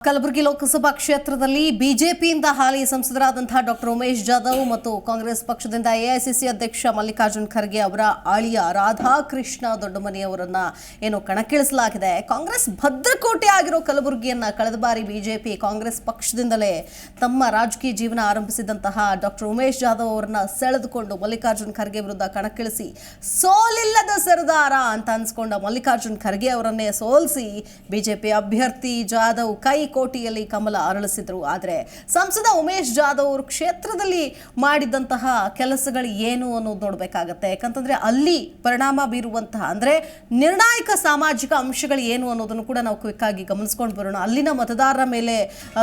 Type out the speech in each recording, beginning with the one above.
ಕಲಬುರಗಿ ಲೋಕಸಭಾ ಕ್ಷೇತ್ರದಲ್ಲಿ ಬಿಜೆಪಿಯಿಂದ ಹಾಲಿ ಸಂಸದರಾದಂತಹ ಡಾಕ್ಟರ್ ಉಮೇಶ್ ಜಾಧವ್ ಮತ್ತು ಕಾಂಗ್ರೆಸ್ ಪಕ್ಷದಿಂದ ಎಐಸಿಸಿ ಅಧ್ಯಕ್ಷ ಮಲ್ಲಿಕಾರ್ಜುನ್ ಖರ್ಗೆ ಅವರ ಆಳಿಯ ರಾಧಾಕೃಷ್ಣ ದೊಡ್ಡಮನಿಯವರನ್ನ ಏನು ಕಣಕ್ಕಿಳಿಸಲಾಗಿದೆ. ಕಾಂಗ್ರೆಸ್ ಭದ್ರಕೋಟೆ ಆಗಿರೋ ಕಲಬುರಗಿಯನ್ನ ಕಳೆದ ಬಾರಿ ಬಿಜೆಪಿ ಕಾಂಗ್ರೆಸ್ ಪಕ್ಷದಿಂದಲೇ ತಮ್ಮ ರಾಜಕೀಯ ಜೀವನ ಆರಂಭಿಸಿದಂತಹ ಡಾಕ್ಟರ್ ಉಮೇಶ್ ಜಾಧವ್ ಅವರನ್ನ ಸೆಳೆದುಕೊಂಡು ಮಲ್ಲಿಕಾರ್ಜುನ್ ಖರ್ಗೆ ವಿರುದ್ಧ ಕಣಕ್ಕಿಳಿಸಿ ಸೋಲಿಲ್ಲದ ಸರದಾರ ಅಂತ ಅನ್ಸ್ಕೊಂಡ ಮಲ್ಲಿಕಾರ್ಜುನ್ ಖರ್ಗೆ ಅವರನ್ನೇ ಸೋಲಿಸಿ ಬಿಜೆಪಿ ಅಭ್ಯರ್ಥಿ ಜಾಧವ್ ಕೈ ಕೋಟಿಯಲ್ಲಿ ಕಮಲ ಅರಳಿಸಿದ್ರು. ಆದರೆ ಸಂಸದ ಉಮೇಶ್ ಜಾಧವ್ ಅವರು ಕ್ಷೇತ್ರದಲ್ಲಿ ಮಾಡಿದಂತಹ ಕೆಲಸಗಳು ಏನು ಅನ್ನೋದು ನೋಡಬೇಕಾಗತ್ತೆ. ಯಾಕಂತಂದ್ರೆ ಅಲ್ಲಿ ಪರಿಣಾಮ ಬೀರುವಂತಹ, ಅಂದ್ರೆ ನಿರ್ಣಾಯಕ ಸಾಮಾಜಿಕ ಅಂಶಗಳು ಏನು ಅನ್ನೋದನ್ನು ಕೂಡ ನಾವು ಕ್ವಿಕ್ ಆಗಿ ಗಮನಿಸ್ಕೊಂಡು ಬರೋಣ. ಅಲ್ಲಿನ ಮತದಾರರ ಮೇಲೆ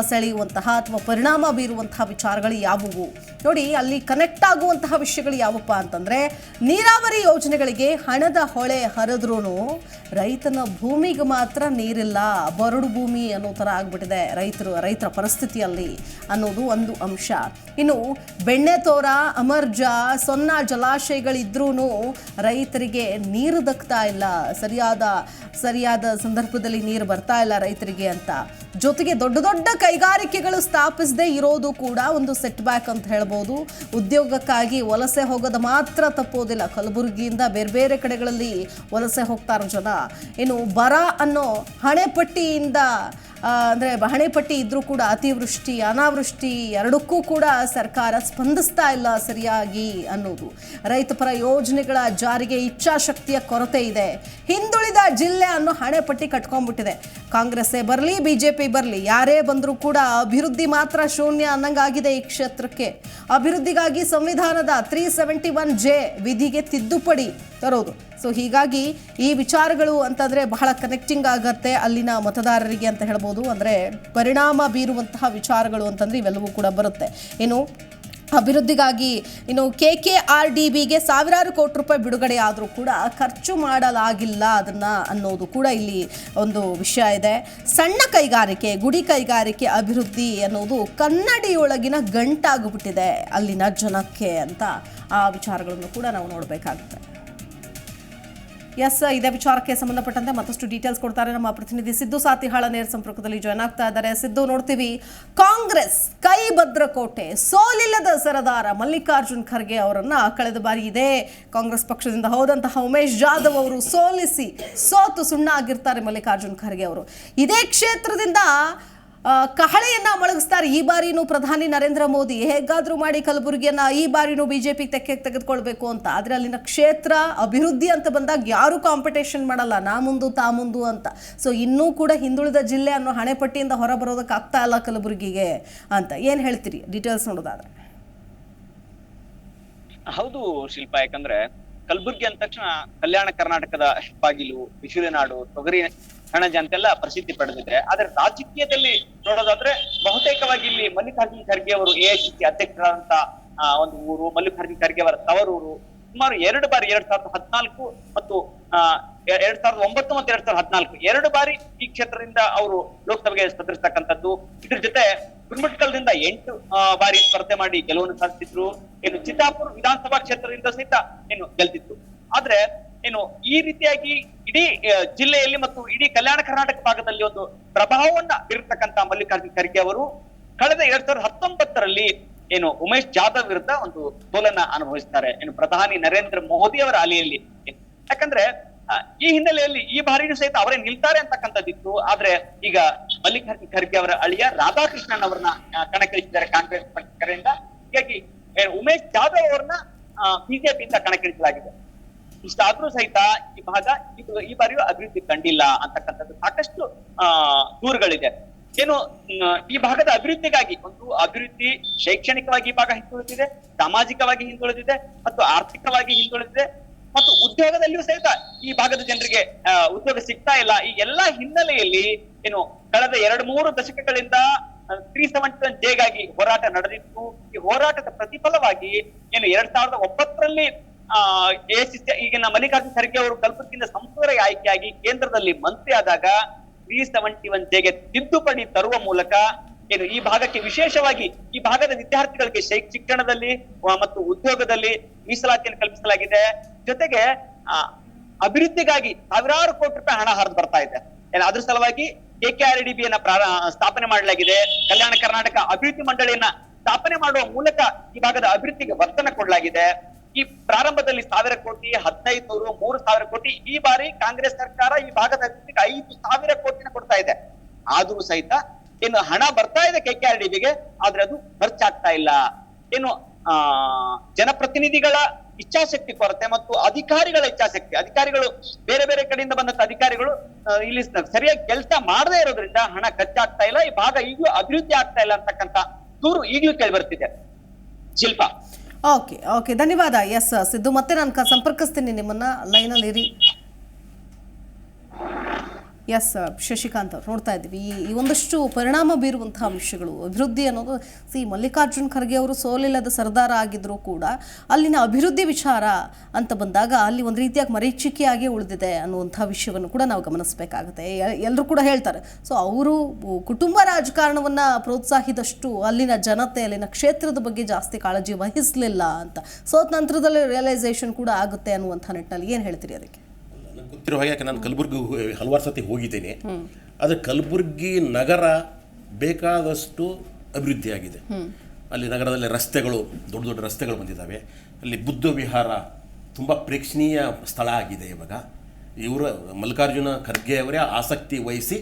ಸೆಳೆಯುವಂತಹ ಅಥವಾ ಪರಿಣಾಮ ಬೀರುವಂತಹ ವಿಚಾರಗಳು ಯಾವುವು? ನೋಡಿ, ಅಲ್ಲಿ ಕನೆಕ್ಟ್ ಆಗುವಂತಹ ವಿಷಯಗಳು ಯಾವಪ್ಪ ಅಂತಂದ್ರೆ, ನೀರಾವರಿ ಯೋಜನೆಗಳಿಗೆ ಹಣದ ಹೊಳೆ ಹರಿದ್ರೂ ರೈತನ ಭೂಮಿಗೆ ಮಾತ್ರ ನೀರಿಲ್ಲ, ಬರಡು ಭೂಮಿ ಅನ್ನೋ ಥರ ರೈತರು, ರೈತರ ಪರಿಸ್ಥಿತಿಯಲ್ಲಿ ಅನ್ನೋದು ಒಂದು ಅಂಶ. ಇನ್ನು ಬೆಣ್ಣೆತೋರ ಅಮರ್ಜ, ಸೊನ್ನ ಜಲಾಶಯಗಳಿದ್ರೂ ರೈತರಿಗೆ ನೀರು ದಕ್ತಾ ಇಲ್ಲ. ಸರಿಯಾದ ಸರಿಯಾದ ಸಂದರ್ಭದಲ್ಲಿ ನೀರು ಬರ್ತಾ ಇಲ್ಲ ರೈತರಿಗೆ ಅಂತ. ಜೊತೆಗೆ ದೊಡ್ಡ ದೊಡ್ಡ ಕೈಗಾರಿಕೆಗಳು ಸ್ಥಾಪಿಸದೇ ಇರೋದು ಕೂಡ ಒಂದು ಸೆಟ್ ಬ್ಯಾಕ್ ಅಂತ ಹೇಳ್ಬೋದು. ಉದ್ಯೋಗಕ್ಕಾಗಿ ವಲಸೆ ಹೋಗೋದು ಮಾತ್ರ ತಪ್ಪೋದಿಲ್ಲ. ಕಲಬುರಗಿಯಿಂದ ಬೇರೆ ಬೇರೆ ಕಡೆಗಳಲ್ಲಿ ವಲಸೆ ಹೋಗ್ತಾರೆ ಜನ. ಇನ್ನು ಬರ ಅನ್ನೋ ಹಣೆಪಟ್ಟಿಯಿಂದ ಅಂದ್ರೆ ಬಹಣೆಪಟ್ಟಿ ಇದ್ರೂ ಕೂಡ ಅತಿವೃಷ್ಟಿ, ಅನಾವೃಷ್ಟಿ ಎರಡಕ್ಕೂ ಕೂಡ ಸರ್ಕಾರ ಸ್ಪಂದಿಸ್ತಾ ಇಲ್ಲ ಸರಿಯಾಗಿ ಅನ್ನೋದು. ರೈತಪರ ಯೋಜನೆಗಳ ಜಾರಿಗೆ ಇಚ್ಛಾಶಕ್ತಿಯ ಕೊರತೆ ಇದೆ. ಹಿಂದುಳಿದ ಜಿಲ್ಲೆ ಅನ್ನೋ ಹಣೆಪಟ್ಟಿ ಕಟ್ಕೊಂಡ್ಬಿಟ್ಟಿದೆ. ಕಾಂಗ್ರೆಸ್ಸೇ ಬರಲಿ ಬಿ ಜೆ ಪಿ ಬರಲಿ, ಯಾರೇ ಬಂದರೂ ಕೂಡ ಅಭಿವೃದ್ಧಿ ಮಾತ್ರ ಶೂನ್ಯ ಅನ್ನಂಗಾಗಿದೆ ಈ ಕ್ಷೇತ್ರಕ್ಕೆ. ಅಭಿವೃದ್ಧಿಗಾಗಿ ಸಂವಿಧಾನದ ತ್ರೀ ಸೆವೆಂಟಿ ಒನ್ ಜೆ ವಿಧಿಗೆ ತಿದ್ದುಪಡಿ ತರೋದು. ಸೊ ಹೀಗಾಗಿ ಈ ವಿಚಾರಗಳು ಅಂತಂದ್ರೆ ಬಹಳ ಕನೆಕ್ಟಿಂಗ್ ಆಗತ್ತೆ ಅಲ್ಲಿನ ಮತದಾರರಿಗೆ ಅಂತ ಹೇಳ್ಬೋದು. ಅಂದ್ರೆ ಪರಿಣಾಮ ಬೀರುವಂತಹ ವಿಚಾರಗಳು ಅಂತಂದ್ರೆ ಇವೆಲ್ಲವೂ ಕೂಡ ಬರುತ್ತೆ. ಇನ್ನು ಅಭಿವೃದ್ಧಿಗಾಗಿ ಇನ್ನು ಕೆ ಕೆ ಆರ್ ಡಿ ಬಿಗೆ ಸಾವಿರಾರು ಕೋಟಿ ರೂಪಾಯಿ ಬಿಡುಗಡೆ ಆದರೂ ಕೂಡ ಖರ್ಚು ಮಾಡಲಾಗಿಲ್ಲ ಅದನ್ನ ಅನ್ನೋದು ಕೂಡ ಇಲ್ಲಿ ಒಂದು ವಿಷಯ ಇದೆ. ಸಣ್ಣ ಕೈಗಾರಿಕೆ, ಗುಡಿ ಕೈಗಾರಿಕೆ ಅಭಿವೃದ್ಧಿ ಅನ್ನೋದು ಕನ್ನಡಿಯೊಳಗಿನ ಗಂಟಾಗ್ಬಿಟ್ಟಿದೆ ಅಲ್ಲಿನ ಜನಕ್ಕೆ ಅಂತ ಆ ವಿಚಾರಗಳನ್ನು ಕೂಡ ನಾವು ನೋಡಬೇಕಾಗುತ್ತೆ. ಎಸ್, ಇದೇ ವಿಚಾರಕ್ಕೆ ಸಂಬಂಧಪಟ್ಟಂತೆ ಮತ್ತಷ್ಟು ಡೀಟೇಲ್ಸ್ ಕೊಡ್ತಾರೆ ನಮ್ಮ ಪ್ರತಿನಿಧಿ ಸಿದ್ದು ಸಾತಿಹಾಳ ನೇರ ಸಂಪರ್ಕದಲ್ಲಿ ಜಾಯ್ನ್ ಆಗ್ತಾ ಇದ್ದಾರೆ. ಸಿದ್ದು, ನೋಡ್ತೀವಿ. ಕಾಂಗ್ರೆಸ್ ಕೈ ಭದ್ರಕೋಟೆ, ಸೋಲಿಲ್ಲದ ಸರದಾರ ಮಲ್ಲಿಕಾರ್ಜುನ್ ಖರ್ಗೆ ಅವರನ್ನ ಕಳೆದ ಬಾರಿ ಇದೆ ಕಾಂಗ್ರೆಸ್ ಪಕ್ಷದಿಂದ ಹೋದಂತಹ ಉಮೇಶ್ ಜಾಧವ್ ಅವರು ಸೋಲಿಸಿ ಸೋತು ಸುಣ್ಣ ಆಗಿರ್ತಾರೆ ಮಲ್ಲಿಕಾರ್ಜುನ್ ಖರ್ಗೆ ಅವರು. ಇದೇ ಕ್ಷೇತ್ರದಿಂದ ಕಹಳೆಯನ್ನ ಮೊಳಗಿಸ್ತಾರೆ. ಈ ಬಾರಿನೂ ಪ್ರಧಾನಿ ನರೇಂದ್ರ ಮೋದಿ. ಹೇಗಾದ್ರೂ ಮಾಡಿ ಕಲಬುರಗಿಯನ್ನ ಈ ಬಾರಿನೂ ಬಿಜೆಪಿ ತೆಕ್ಕೆ ತೆಗೆದುಕೊಳ್ಬೇಕು ಅಂತ. ಆದ್ರೆ ಅಲ್ಲಿನ ಕ್ಷೇತ್ರ ಅಭಿವೃದ್ಧಿ ಅಂತ ಬಂದಾಗ ಯಾರು ಕಾಂಪಿಟೇಷನ್ ಮಾಡಲ್ಲ. ನಾ ಮುಂದು, ತಾ ಮುಂದು ಅಂತ. ಸೊ ಇನ್ನೂ ಕೂಡ ಹಿಂದುಳಿದ ಜಿಲ್ಲೆ ಅನ್ನೋ ಹಣೆಪಟ್ಟಿಯಿಂದ ಹೊರ ಬರೋದಕ್ಕೆ ಆಗ್ತಾ ಇಲ್ಲ ಕಲಬುರಗಿಗೆ ಅಂತ. ಏನ್ ಹೇಳ್ತೀರಿ? ಡೀಟೇಲ್ಸ್ ನೋಡೋದಾದ್ರೆ. ಹೌದು ಶಿಲ್ಪ. ಯಾಕಂದ್ರೆ ಕಲಬುರ್ಗಿ ಅಂದ ತಕ್ಷಣ ಕಲ್ಯಾಣ ಕರ್ನಾಟಕದ ಬಾಗಿಲು ಬಿಸಿಲು ನಾಡು ತೊಗರಿ ಕಣಜ ಅಂತೆಲ್ಲ ಪ್ರಸಿದ್ಧಿ ಪಡೆದಿದೆ ಆದ್ರೆ ರಾಜಕೀಯದಲ್ಲಿ ನೋಡೋದಾದ್ರೆ ಬಹುತೇಕವಾಗಿ ಇಲ್ಲಿ ಮಲ್ಲಿಕಾರ್ಜುನ ಖರ್ಗೆ ಅವರು ಎಐಸಿಸಿ ಅಧ್ಯಕ್ಷರಾದಂತ ಒಂದು ಊರು ಮಲ್ಲಿಕಾರ್ಜುನ ಖರ್ಗೆ ಅವರ ತವರೂರು ಸುಮಾರು ಎರಡು ಬಾರಿ ಎರಡ್ ಸಾವಿರದ ಹದಿನಾಲ್ಕು ಮತ್ತು ಆ, ಎರಡ್ ಸಾವಿರದ ಒಂಬತ್ತು ಮತ್ತು ಎರಡ್ ಸಾವಿರದ ಹದಿನಾಲ್ಕು ಎರಡು ಬಾರಿ ಈ ಕ್ಷೇತ್ರದಿಂದ ಅವರು ಲೋಕಸಭೆಗೆ ಸ್ಪರ್ಧಿಸ್ತಕ್ಕಂಥದ್ದು ಇದ್ರ ಜೊತೆ ಗುರುಮಟ್ಕಲ್ದಿಂದ ಎಂಟು ಬಾರಿ ಸ್ಪರ್ಧೆ ಮಾಡಿ ಗೆಲುವನ್ನು ಸಾಧಿಸಿದ್ರು. ಏನು ಚಿತ್ತಾಪುರ ವಿಧಾನಸಭಾ ಕ್ಷೇತ್ರದಿಂದ ಸಹಿತ ಏನು ಗೆಲ್ತಿತ್ತು. ಆದ್ರೆ ಏನು ಈ ರೀತಿಯಾಗಿ ಇಡೀ ಜಿಲ್ಲೆಯಲ್ಲಿ ಮತ್ತು ಇಡೀ ಕಲ್ಯಾಣ ಕರ್ನಾಟಕ ಭಾಗದಲ್ಲಿ ಒಂದು ಪ್ರಭಾವವನ್ನ ಬೀರ್ತಕ್ಕಂತ ಮಲ್ಲಿಕಾರ್ಜುನ್ ಖರ್ಗೆ ಅವರು ಕಳೆದ ಎರಡ್ ಸಾವಿರದ ಹತ್ತೊಂಬತ್ತರಲ್ಲಿ ಏನು ಉಮೇಶ್ ಜಾಧವ್ ವಿರುದ್ಧ ಒಂದು ಸೋಲನ್ನ ಅನುಭವಿಸ್ತಾರೆ. ಏನು ಪ್ರಧಾನಿ ನರೇಂದ್ರ ಮೋದಿ ಅವರ ಅಲೆಯಲ್ಲಿ. ಯಾಕಂದ್ರೆ ಈ ಹಿನ್ನೆಲೆಯಲ್ಲಿ ಈ ಬಾರಿನೂ ಸಹಿತ ಅವರೇ ನಿಲ್ತಾರೆ ಅಂತಕ್ಕಂಥದ್ದಿತ್ತು. ಆದ್ರೆ ಈಗ ಮಲ್ಲಿಕಾರ್ಜುನ್ ಖರ್ಗೆ ಅವರ ಅಳಿಯ ರಾಧಾಕೃಷ್ಣನ್ ಅವರನ್ನ ಕಣಕ್ಕಿಳಿಸಿದ್ದಾರೆ ಕಾಂಗ್ರೆಸ್ ಪಕ್ಷದಿಂದ. ಹೀಗಾಗಿ ಉಮೇಶ್ ಜಾಧವ್ ಅವರನ್ನ ಬಿಜೆಪಿಯಿಂದ ಕಣಕ್ಕಿಳಿಸಲಾಗಿದೆ. ಇಷ್ಟಾದ್ರೂ ಸಹಿತ ಈ ಭಾಗ ಈ ಬಾರಿಯೂ ಅಭಿವೃದ್ಧಿ ಕಂಡಿಲ್ಲ ಅಂತಕ್ಕಂಥದ್ದು ಸಾಕಷ್ಟು, ಆ, ದೂರುಗಳಿದೆ. ಏನು ಈ ಭಾಗದ ಅಭಿವೃದ್ಧಿಗಾಗಿ ಒಂದು ಅಭಿವೃದ್ಧಿ ಶೈಕ್ಷಣಿಕವಾಗಿ ಈ ಭಾಗ ಹಿಂದುಳಿದಿದೆ, ಸಾಮಾಜಿಕವಾಗಿ ಹಿಂದುಳಿದಿದೆ, ಮತ್ತು ಆರ್ಥಿಕವಾಗಿ ಹಿಂದುಳಿದಿದೆ, ಮತ್ತು ಉದ್ಯೋಗದಲ್ಲಿಯೂ ಸಹಿತ ಈ ಭಾಗದ ಜನರಿಗೆ ಉದ್ಯೋಗ ಸಿಗ್ತಾ ಇಲ್ಲ. ಈ ಎಲ್ಲಾ ಹಿನ್ನೆಲೆಯಲ್ಲಿ ಏನು, ಕಳೆದ ಎರಡು ಮೂರು ದಶಕಗಳಿಂದ ತ್ರೀ ಸೆವೆಂಟಿ ಒನ್ ಜೇಗಾಗಿ ಹೋರಾಟ ನಡೆದಿತ್ತು. ಈ ಹೋರಾಟದ ಪ್ರತಿಫಲವಾಗಿ ಏನು, ಎರಡ್ ಸಾವಿರದ ಒಂಬತ್ತರಲ್ಲಿ ಈಗಿನ ಮಲ್ಲಿಕಾರ್ಜುನ ಖರ್ಗೆ ಅವರು ಕಲ್ಪಕ್ಕಿಂತ ಸಂಪೂರ್ಣ ಆಯ್ಕೆಯಾಗಿ ಕೇಂದ್ರದಲ್ಲಿ ಮಂತ್ರಿ ಆದಾಗ ತ್ರೀ ಸೆವೆಂಟಿ ಒನ್ ಜೆಗೆ ತಿದ್ದುಪಡಿ ತರುವ ಮೂಲಕ ಏನು ಈ ಭಾಗಕ್ಕೆ ವಿಶೇಷವಾಗಿ ಈ ಭಾಗದ ವಿದ್ಯಾರ್ಥಿಗಳಿಗೆ ಶೈಕ್ ಶಿಕ್ಷಣದಲ್ಲಿ ಮತ್ತು ಉದ್ಯೋಗದಲ್ಲಿ ಮೀಸಲಾತಿಯನ್ನು ಕಲ್ಪಿಸಲಾಗಿದೆ. ಜೊತೆಗೆ ಅಭಿವೃದ್ಧಿಗಾಗಿ ಸಾವಿರಾರು ಕೋಟಿ ರೂಪಾಯಿ ಹಣ ಹರಿದು ಬರ್ತಾ ಇದೆ. ಅದ್ರ ಸಲುವಾಗಿ ಕೆಕೆಆರ್ಡಿಬಿ ಯನ್ನ ಪ್ರಾರ, ಸ್ಥಾಪನೆ ಮಾಡಲಾಗಿದೆ. ಕಲ್ಯಾಣ ಕರ್ನಾಟಕ ಅಭಿವೃದ್ಧಿ ಮಂಡಳಿಯನ್ನ ಸ್ಥಾಪನೆ ಮಾಡುವ ಮೂಲಕ ಈ ಭಾಗದ ಅಭಿವೃದ್ಧಿಗೆ ಒತ್ತನ್ನು ಕೊಡಲಾಗಿದೆ. ಈ ಪ್ರಾರಂಭದಲ್ಲಿ ಸಾವಿರ ಕೋಟಿ ಹದಿನೈದು ನೂರು ಮೂರು ಸಾವಿರ ಕೋಟಿ ಈ ಬಾರಿ ಕಾಂಗ್ರೆಸ್ ಸರ್ಕಾರ ಈ ಭಾಗದ ಅಭಿವೃದ್ಧಿಗೆ ಐದು ಸಾವಿರ ಕೋಟಿನ ಕೊಡ್ತಾ ಇದೆ. ಆದ್ರೂ ಸಹಿತ ಇನ್ನು ಹಣ ಬರ್ತಾ ಇದೆ ಕೆಕೆಆರ್ಡಿಬಿಗೆ ಆದ್ರೆ ಅದು ಖರ್ಚಾಗ್ತಾ ಇಲ್ಲ. ಏನು ಆ, ಜನಪ್ರತಿನಿಧಿಗಳ ಇಚ್ಛಾಶಕ್ತಿ ಕೊರತೆ ಮತ್ತು ಅಧಿಕಾರಿಗಳ ಇಚ್ಛಾಶಕ್ತಿ, ಅಧಿಕಾರಿಗಳು ಬೇರೆ ಬೇರೆ ಕಡೆಯಿಂದ ಬಂದಂತ ಅಧಿಕಾರಿಗಳು ಇಲ್ಲಿ ಸರಿಯಾಗಿ ಕೆಲಸ ಮಾಡದೇ ಇರೋದ್ರಿಂದ ಹಣ ಖರ್ಚಾಗ್ತಾ ಇಲ್ಲ, ಈ ಭಾಗ ಈಗಲೂ ಅಭಿವೃದ್ಧಿ ಆಗ್ತಾ ಇಲ್ಲ ಅಂತಕ್ಕಂತ ದೂರು ಈಗಲೂ ಕೇಳಿ ಬರ್ತಿದೆ. ಶಿಲ್ಪಾ. ಓಕೆ ಓಕೆ ಧನ್ಯವಾದ. ಎಸ್ ಸಿದ್ದು ಮತ್ತೆ ನಾನು ಸಂಪರ್ಕಿಸ್ತೀನಿ ನಿಮ್ಮನ್ನ. ಲೈನಲ್ಲಿ ಇರಿ. ಎಸ್ ಶಶಿಕಾಂತ್ ಅವ್ರು ನೋಡ್ತಾ ಇದ್ದೀವಿ ಈ ಒಂದಷ್ಟು ಪರಿಣಾಮ ಬೀರುವಂತಹ ಅಂಶಗಳು, ಅಭಿವೃದ್ಧಿ ಅನ್ನೋದು, ಸಿ ಮಲ್ಲಿಕಾರ್ಜುನ್ ಖರ್ಗೆ ಅವರು ಸೋಲಿಲ್ಲದ ಸರ್ದಾರ ಆಗಿದ್ರೂ ಕೂಡ ಅಲ್ಲಿನ ಅಭಿವೃದ್ಧಿ ವಿಚಾರ ಅಂತ ಬಂದಾಗ ಅಲ್ಲಿ ಒಂದು ರೀತಿಯಾಗಿ ಮರೀಚಿಕೆಯಾಗಿ ಉಳಿದಿದೆ ಅನ್ನುವಂಥ ವಿಷಯವನ್ನು ಕೂಡ ನಾವು ಗಮನಿಸಬೇಕಾಗುತ್ತೆ. ಎಲ್ಲರೂ ಕೂಡ ಹೇಳ್ತಾರೆ. ಸೊ ಅವರು ಕುಟುಂಬ ರಾಜಕಾರಣವನ್ನು ಪ್ರೋತ್ಸಾಹಿದಷ್ಟು ಅಲ್ಲಿನ ಜನತೆ, ಅಲ್ಲಿನ ಕ್ಷೇತ್ರದ ಬಗ್ಗೆ ಜಾಸ್ತಿ ಕಾಳಜಿ ವಹಿಸಲಿಲ್ಲ ಅಂತ ಸೋತ್ ನಂತರದಲ್ಲಿ ರಿಯಲೈಸೇಷನ್ ಕೂಡ ಆಗುತ್ತೆ ಅನ್ನುವಂಥ ನಿಟ್ಟಿನಲ್ಲಿ ಏನು ಹೇಳ್ತೀರಿ ಅದಕ್ಕೆ? ಗೊತ್ತಿರೋ ಹಾಗೆ ಯಾಕೆ ನಾನು ಕಲಬುರ್ಗಿ ಹಲವಾರು ಸತಿ ಹೋಗಿದ್ದೇನೆ. ಆದರೆ ಕಲಬುರ್ಗಿ ನಗರ ಬೇಕಾದಷ್ಟು ಅಭಿವೃದ್ಧಿಯಾಗಿದೆ ಅಲ್ಲಿ ನಗರದಲ್ಲಿ ರಸ್ತೆಗಳು, ದೊಡ್ಡ ದೊಡ್ಡ ರಸ್ತೆಗಳು ಬಂದಿದ್ದಾವೆ. ಅಲ್ಲಿ ಬುದ್ಧ ವಿಹಾರ ತುಂಬ ಪ್ರೇಕ್ಷಣೀಯ ಸ್ಥಳ ಆಗಿದೆ ಇವಾಗ. ಇವರ ಮಲ್ಲಿಕಾರ್ಜುನ ಖರ್ಗೆ ಅವರೇ ಆಸಕ್ತಿ ವಹಿಸಿ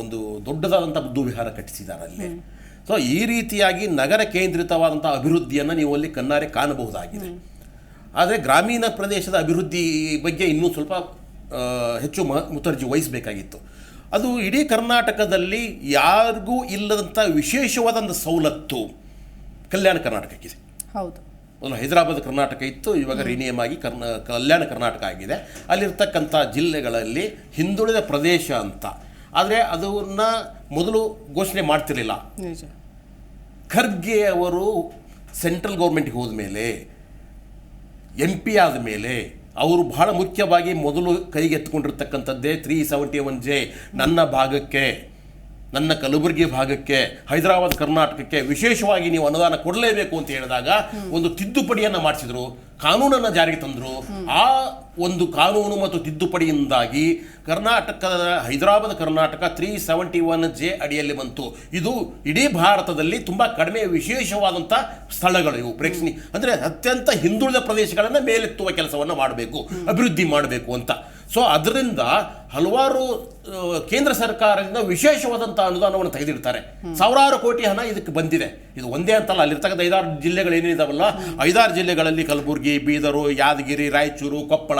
ಒಂದು ದೊಡ್ಡದಾದಂಥ ಬುದ್ಧ ವಿಹಾರ ಕಟ್ಟಿಸಿದ್ದಾರೆ ಅಲ್ಲಿ. ಸೊ ಈ ರೀತಿಯಾಗಿ ನಗರ ಕೇಂದ್ರಿತವಾದಂಥ ಅಭಿವೃದ್ಧಿಯನ್ನು ನೀವು ಅಲ್ಲಿ ಕಣ್ಣಾರೆ ಕಾಣಬಹುದಾಗಿದೆ. ಆದರೆ ಗ್ರಾಮೀಣ ಪ್ರದೇಶದ ಅಭಿವೃದ್ಧಿ ಬಗ್ಗೆ ಇನ್ನೂ ಸ್ವಲ್ಪ ಹೆಚ್ಚು ಮ ಮುತರ್ಜಿ ವಹಿಸಬೇಕಾಗಿತ್ತು. ಅದು ಇಡೀ ಕರ್ನಾಟಕದಲ್ಲಿ ಯಾರಿಗೂ ಇಲ್ಲದಂಥ ಒಂದು ಸವಲತ್ತು ಕಲ್ಯಾಣ ಕರ್ನಾಟಕಕ್ಕಿದೆ. ಹೌದು. ಮೊದಲು ಹೈದರಾಬಾದ್ ಕರ್ನಾಟಕ ಇತ್ತು ಇವಾಗ ರಿನಿಯಮ್ ಆಗಿ ಕರ್ನಾ ಕಲ್ಯಾಣ ಕರ್ನಾಟಕ ಆಗಿದೆ. ಅಲ್ಲಿರ್ತಕ್ಕಂಥ ಜಿಲ್ಲೆಗಳಲ್ಲಿ ಹಿಂದುಳಿದ ಪ್ರದೇಶ ಅಂತ. ಆದರೆ ಅದನ್ನು ಮೊದಲು ಘೋಷಣೆ ಮಾಡ್ತಿರಲಿಲ್ಲ. ಖರ್ಗೆ ಅವರು ಸೆಂಟ್ರಲ್ ಗೌರ್ಮೆಂಟ್ಗೆ ಹೋದ ಮೇಲೆ ಎಂ ಪಿ ಆದ ಮೇಲೆ ಅವರು ಬಹಳ ಮುಖ್ಯವಾಗಿ ಮೊದಲು ಕೈಗೆತ್ತಿಕೊಂಡಿರ್ತಕ್ಕಂಥದ್ದೇ ತ್ರೀ ಸೆವೆಂಟಿ ಒನ್ ಜೆ ನನ್ನ ಭಾಗಕ್ಕೆ. ನನ್ನ ಕಲಬುರಗಿ ಭಾಗಕ್ಕೆ, ಹೈದರಾಬಾದ್, ಕರ್ನಾಟಕಕ್ಕೆ ವಿಶೇಷವಾಗಿ ನೀವು ಅನುದಾನ ಕೊಡಲೇಬೇಕು ಅಂತ ಹೇಳಿದಾಗ ಒಂದು ತಿದ್ದುಪಡಿಯನ್ನು ಮಾಡಿಸಿದ್ರು, ಕಾನೂನನ್ನು ಜಾರಿಗೆ ತಂದರು. ಆ ಒಂದು ಕಾನೂನು ಮತ್ತು ತಿದ್ದುಪಡಿಯಿಂದಾಗಿ ಕರ್ನಾಟಕದ, Hyderabad, Karnataka three seventy one J ಅಡಿಯಲ್ಲಿ ಬಂತು. ಇದು ಇಡೀ ಭಾರತದಲ್ಲಿ ತುಂಬ ಕಡಿಮೆ ವಿಶೇಷವಾದಂಥ ಸ್ಥಳಗಳು ಇವು. ಪ್ರೇಕ್ಷಣೀಯ ಅಂದರೆ ಅತ್ಯಂತ ಹಿಂದುಳಿದ ಪ್ರದೇಶಗಳನ್ನು ಮೇಲೆತ್ತುವ ಕೆಲಸವನ್ನು ಮಾಡಬೇಕು, ಅಭಿವೃದ್ಧಿ ಮಾಡಬೇಕು ಅಂತ. ಸೊ ಅದರಿಂದ ಹಲವಾರು ಕೇಂದ್ರ ಸರ್ಕಾರದಿಂದ ವಿಶೇಷವಾದಂಥ ಅನುದಾನವನ್ನು ತೆಗೆದಿರ್ತಾರೆ ಸಾವಿರಾರು ಕೋಟಿ ಹಣ ಇದಕ್ಕೆ ಬಂದಿದೆ. ಇದು ಒಂದೇ ಅಂತಲ್ಲ, ಅಲ್ಲಿರ್ತಕ್ಕಂಥ ಐದಾರು ಜಿಲ್ಲೆಗಳು ಏನಿದಾವಲ್ಲ ಐದಾರು ಜಿಲ್ಲೆಗಳಲ್ಲಿ ಕಲಬುರಗಿ, ಬೀದರು, ಯಾದಗಿರಿ, ರಾಯಚೂರು, ಕೊಪ್ಪಳ,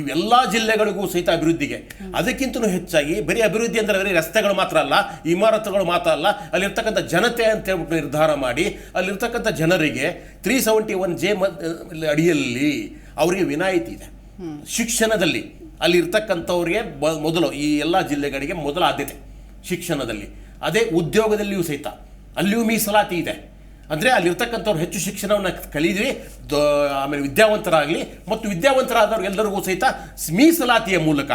ಇವೆಲ್ಲ ಜಿಲ್ಲೆಗಳಿಗೂ ಸಹಿತ ಅಭಿವೃದ್ಧಿಗೆ. ಅದಕ್ಕಿಂತಲೂ ಹೆಚ್ಚಾಗಿ ಬರೀ ಅಭಿವೃದ್ಧಿ ಅಂದರೆ ಬರೀ ರಸ್ತೆಗಳು ಮಾತ್ರ ಅಲ್ಲ ಇಮಾರತುಗಳು ಮಾತ್ರ ಅಲ್ಲ, ಅಲ್ಲಿರ್ತಕ್ಕಂಥ ಜನತೆ ಅಂತ ಹೇಳ್ಬಿಟ್ಟು ನಿರ್ಧಾರ ಮಾಡಿ, ಅಲ್ಲಿರ್ತಕ್ಕಂಥ ಜನರಿಗೆ ತ್ರೀ ಸೆವೆಂಟಿ ಒನ್ ಜೆ ಅಡಿಯಲ್ಲಿ ಅವರಿಗೆ ವಿನಾಯಿತಿ ಇದೆ. ಶಿಕ್ಷಣದಲ್ಲಿ. ಅಲ್ಲಿ ಇರ್ತಕ್ಕಂಥವ್ರಿಗೆ ಬ- ಮೊದಲು ಈ ಎಲ್ಲ ಜಿಲ್ಲೆಗಳಿಗೆ ಮೊದಲ ಆದ್ಯತೆ ಶಿಕ್ಷಣದಲ್ಲಿ. ಅದೇ ಉದ್ಯೋಗದಲ್ಲಿಯೂ ಸಹಿತ. ಅಲ್ಲಿಯೂ ಮೀಸಲಾತಿ ಇದೆ. ಅಂದರೆ ಅಲ್ಲಿರ್ತಕ್ಕಂಥವ್ರು ಹೆಚ್ಚು ಶಿಕ್ಷಣವನ್ನು ಕಲಿದ್ವಿ ಆಮೇಲೆ ವಿದ್ಯಾವಂತರಾಗಲಿ, ಮತ್ತು ವಿದ್ಯಾವಂತರಾದವ್ರು ಎಲ್ಲರಿಗೂ ಸಹಿತ ಮೀಸಲಾತಿಯ ಮೂಲಕ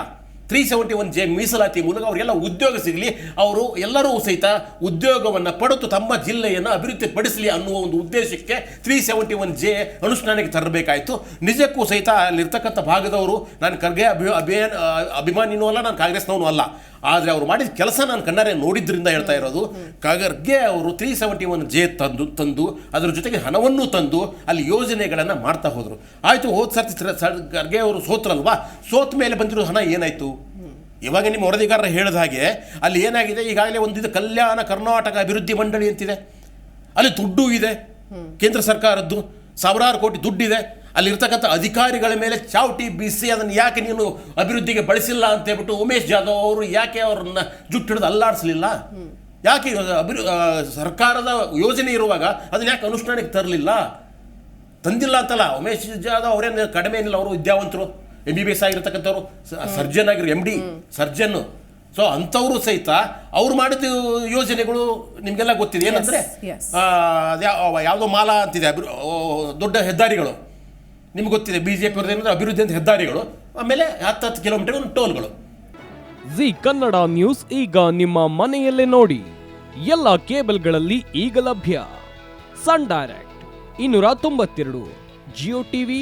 ತ್ರೀ ಸೆವೆಂಟಿ ಒನ್ ಜೆ ಮೀಸಲಾತಿ ಮೂಲಕ ಅವರಿಗೆಲ್ಲ ಉದ್ಯೋಗ ಸಿಗಲಿ, ಅವರು ಎಲ್ಲರೂ ಸಹಿತ ಉದ್ಯೋಗವನ್ನು ಪಡೆದು ತಮ್ಮ ಜಿಲ್ಲೆಯನ್ನು ಅಭಿವೃದ್ಧಿಪಡಿಸಲಿ ಅನ್ನುವ ಒಂದು ಉದ್ದೇಶಕ್ಕೆ ತ್ರೀ ಸೆವೆಂಟಿ ಒನ್ ಜೆ ಅನುಷ್ಠಾನಕ್ಕೆ ತರಬೇಕಾಯಿತು. ನಿಜಕ್ಕೂ ಸಹಿತ ಅಲ್ಲಿರ್ತಕ್ಕಂಥ ಭಾಗದವರು, ನಾನು ಖರ್ಗೆ ಅಭಿ ಅಭಿಯಾನ ಅಭಿಮಾನಿನೂ ಅಲ್ಲ, ನಾನು ಕಾಂಗ್ರೆಸ್ನವನು ಅಲ್ಲ. ಆದರೆ ಅವರು ಮಾಡಿದ ಕೆಲಸ ನಾನು ಕಣ್ಣಾರೆ ನೋಡಿದ್ರಿಂದ ಹೇಳ್ತಾ ಇರೋದು, ಖರ್ಗೆ ಅವರು ತ್ರೀ ಸೆವೆಂಟಿ ಒನ್ ಜೆ ತಂದು ತಂದು, ಅದರ ಜೊತೆಗೆ ಹಣವನ್ನು ತಂದು ಅಲ್ಲಿ ಯೋಜನೆಗಳನ್ನು ಮಾಡ್ತಾ ಹೋದರು. ಆಯಿತು, ಹೋದ ಸರ್ತಿ ಖರ್ಗೆ ಅವರು ಸೋತ್ರಲ್ವಾ? ಸೋತ ಮೇಲೆ ಬಂದಿರೋ ಹಣ ಏನಾಯಿತು? ಇವಾಗ ನಿಮ್ಮ ವರದಿಗಾರರು ಹೇಳಿದ ಹಾಗೆ ಅಲ್ಲಿ ಏನಾಗಿದೆ? ಈಗಾಗಲೇ ಒಂದಿದೆ ಕಲ್ಯಾಣ ಕರ್ನಾಟಕ ಅಭಿವೃದ್ಧಿ ಮಂಡಳಿ ಅಂತಿದೆ. ಅಲ್ಲಿ ದುಡ್ಡು ಇದೆ. ಕೇಂದ್ರ ಸರ್ಕಾರದ್ದು ಸಾವಿರಾರು ಕೋಟಿ ದುಡ್ಡಿದೆ. ಅಲ್ಲಿರ್ತಕ್ಕಂಥ ಅಧಿಕಾರಿಗಳ ಮೇಲೆ ಚಾವಟಿ ಬೀಸಿ ಅದನ್ನು ಯಾಕೆ ನೀನು ಅಭಿವೃದ್ಧಿಗೆ ಬಳಸಿಲ್ಲ ಅಂತ ಹೇಳ್ಬಿಟ್ಟು ಉಮೇಶ್ ಜಾಧವ್ ಅವರು ಯಾಕೆ ಅವ್ರನ್ನ ಜುಟ್ಟು ಹಿಡಿದು ಅಲ್ಲಾಡಿಸ್ಲಿಲ್ಲ? ಯಾಕೆ ಅಭಿವೃ ಸರ್ಕಾರದ ಯೋಜನೆ ಇರುವಾಗ ಅದನ್ನ ಯಾಕೆ ಅನುಷ್ಠಾನಕ್ಕೆ ತರಲಿಲ್ಲ? ತಂದಿಲ್ಲ ಅಂತಲ್ಲ. ಉಮೇಶ್ ಜಾಧವ್ ಅವರೇನು ಕಡಿಮೆ ಏನಿಲ್ಲ, ಅವರು ವಿದ್ಯಾವಂತರು. ಎಂ ಬಿ ಬಿ ಎಸ್ ಆಗಿರ್ತಕ್ಕಂಥವ್ರು ಸರ್ಜನ್ ಆಗಿರೋ ಎಂ ಡಿ ಸರ್ಜನ್. ಸೊ ಅಂಥವರು ಸಹಿತ ಅವ್ರು ಮಾಡಿದ ಯೋಜನೆಗಳು ನಿಮಗೆಲ್ಲ ಗೊತ್ತಿದೆ. ಏನಂದ್ರೆ ಯಾವುದೋ ಮಾಲಾ ಅಂತಿದೆ ಅಭಿವೃ ದೊಡ್ಡ ಹೆದ್ದಾರಿಗಳು. ನಿಮ್ಗೆ ಗೊತ್ತಿದೆ ಬಿ ಜೆ ಪಿ ಏನಂದ್ರೆ ಅಭಿವೃದ್ಧಿ ಅಂತ ಹೆದ್ದಾರಿಗಳು. ಆಮೇಲೆ ಹತ್ತು ಹತ್ತು ಕಿಲೋಮೀಟರ್ ಟೋಲ್ಗಳು. ಜಿ ಕನ್ನಡ ನ್ಯೂಸ್ ಈಗ ನಿಮ್ಮ ಮನೆಯಲ್ಲೇ ನೋಡಿ. ಎಲ್ಲ ಕೇಬಲ್ಗಳಲ್ಲಿ ಈಗ ಲಭ್ಯ. ಸನ್ ಡೈರೆಕ್ಟ್ ಇನ್ನೂರ ತೊಂಬತ್ತೆರಡು ಜಿಯೋ ಟಿವಿ